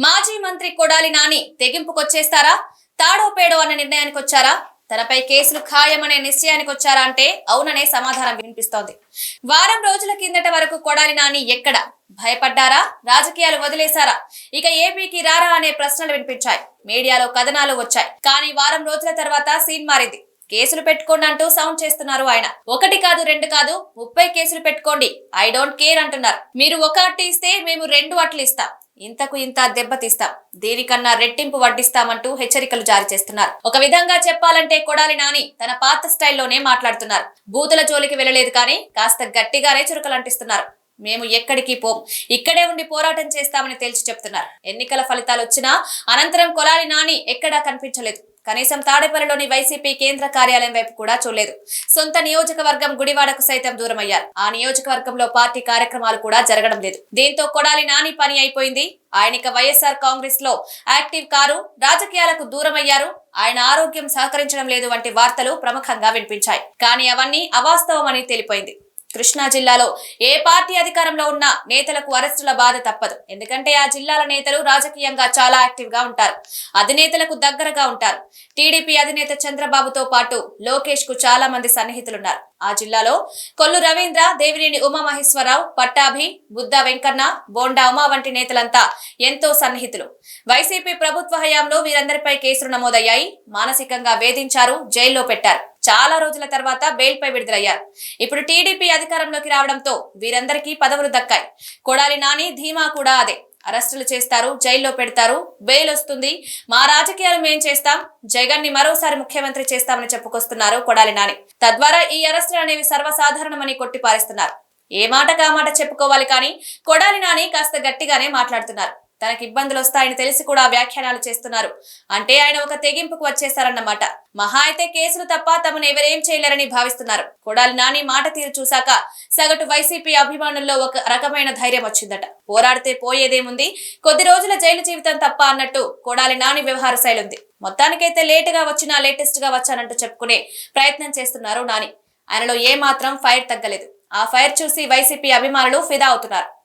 మాజీ మంత్రి కొడాలి నాని తెగింపుకొచ్చేస్తారా? తాడో పేడో నిర్ణయానికి వచ్చారా తనపై కేసులు ఖాయమనే నిశ్చయానికి వచ్చారా అంటే అవుననే సమాధానం వినిపిస్తోంది. వారం రోజుల కిందట వరకు కొడాలి నాని ఎక్కడ? భయపడ్డారా? రాజకీయాలు వదిలేశారా? ఇక ఏపీకి రారా అనే ప్రశ్నలు వినిపించాయి. మీడియాలో కథనాలు వచ్చాయి. కానీ వారం రోజుల తర్వాత సీన్ మారింది. కేసులు పెట్టుకోండి అంటూ సౌండ్ చేస్తున్నారు ఆయన. ఒకటి కాదు రెండు కాదు ముప్పై కేసులు పెట్టుకోండి. ఐ డోంట్ కేర్ అంటున్నారు. మీరు ఒక అట్టు ఇస్తే మేము రెండు అట్లు ఇస్తాం. ఇంతకు ఇంత దెబ్బతీస్తాం దీనికన్నా రెట్టింపు వడ్డిస్తామంటూ హెచ్చరికలు జారీ చేస్తున్నారు. ఒక విధంగా చెప్పాలంటే కొడాలి నాని తన పాత స్టైల్లోనే మాట్లాడుతున్నారు. బూతుల జోలికి వెళ్ళలేదు కానీ కాస్త గట్టిగానే చురుకలు అంటిస్తున్నారు మేము ఎక్కడికి పోం. ఇక్కడే ఉండి పోరాటం చేస్తామని తేల్చి చెప్తున్నారు. ఎన్నికల ఫలితాలు వచ్చినా అనంతరం కొలాలి నాని ఎక్కడా కనిపించలేదు. కనీసం తాడేపల్లిలోని వైసీపీ కేంద్ర కార్యాలయం వైపు కూడా చూడలేదు. సొంత నియోజకవర్గం గుడివాడకు సైతం దూరమయ్యారు. ఆ నియోజకవర్గంలో పార్టీ కార్యక్రమాలు కూడా జరగడం లేదు. దీంతో కొడాలి నాని పని అయిపోయింది. ఆయన ఇక వైఎస్ఆర్ కాంగ్రెస్లో యాక్టివ్ కారు రాజకీయాలకు దూరమయ్యారు. ఆయన ఆరోగ్యం సహకరించడం లేదు వంటి వార్తలు ప్రముఖంగా వినిపించాయి. కానీ అవన్నీ అవాస్తవమని తెలిపోయింది. కృష్ణా జిల్లాలో ఏ పార్టీ అధికారంలో ఉన్నా నేతలకు అరెస్టుల బాధ తప్పదు. ఎందుకంటే ఆ జిల్లాల నేతలు రాజకీయంగా చాలా యాక్టివ్గా ఉంటారు. అధినేతలకు దగ్గరగా ఉంటారు. టీడీపీ అధినేత చంద్రబాబుతో పాటు లోకేష్కు చాలా మంది సన్నిహితులున్నారు. ఆ జిల్లాలో కొల్లు రవీంద్ర దేవినేని ఉమామహేశ్వరరావు పట్టాభి బుద్ధ వెంకన్న బోండా ఉమా వంటి నేతలంతా ఎంతో సన్నిహితులు. వైసీపీ ప్రభుత్వ హయాంలో వీరందరిపై కేసులు నమోదయ్యాయి. మానసికంగా వేధించారు జైల్లో పెట్టారు. చాలా రోజుల తర్వాత బెయిల్పై విడుదలయ్యారు. ఇప్పుడు టీడీపీ అధికారంలోకి రావడంతో వీరందరికీ పదవులు దక్కాయి. కొడాలి నాని ధీమా కూడా అదే. అరెస్టులు చేస్తారు జైల్లో పెడతారు బెయిల్ వస్తుంది మా రాజకీయాలు మేం చేస్తాం జగన్ని మరోసారి ముఖ్యమంత్రి చేస్తామని చెప్పుకొస్తున్నారు కొడాలి నాని. తద్వారా ఈ అరెస్టులు అనేవి సర్వసాధారణమని కొట్టిపారేస్తున్నారు. ఏ మాట మాట చెప్పుకోవాలి కానీ కొడాలి నాని కాస్త గట్టిగానే మాట్లాడుతున్నారు. తనకి ఇబ్బందులు వస్తాయని తెలిసి కూడా వ్యాఖ్యానాలు చేస్తున్నారు. అంటే ఆయన ఒక తెగింపుకు వచ్చేసారన్నమాట మహా అయితే కేసులు తప్ప తమను ఎవరేం చేయలేరని భావిస్తున్నారు. కొడాలి నాని మాట తీరు చూశాక సగటు వైసీపీ అభిమానుల్లో ఒక రకమైన ధైర్యం వచ్చిందట. పోరాడితే పోయేదేముంది? కొద్ది రోజుల జైలు జీవితం తప్ప అన్నట్టు కొడాలి నాని వ్యవహార శైలి ఉంది మొత్తానికైతే లేటుగా వచ్చినా లేటెస్ట్గా వచ్చానంటూ చెప్పుకునే ప్రయత్నం చేస్తున్నారు నాని. ఆయనలో ఏ మాత్రం ఫైర్ తగ్గలేదు. ఆ ఫైర్ చూసి వైసీపీ అభిమానులు ఫిదా అవుతున్నారు.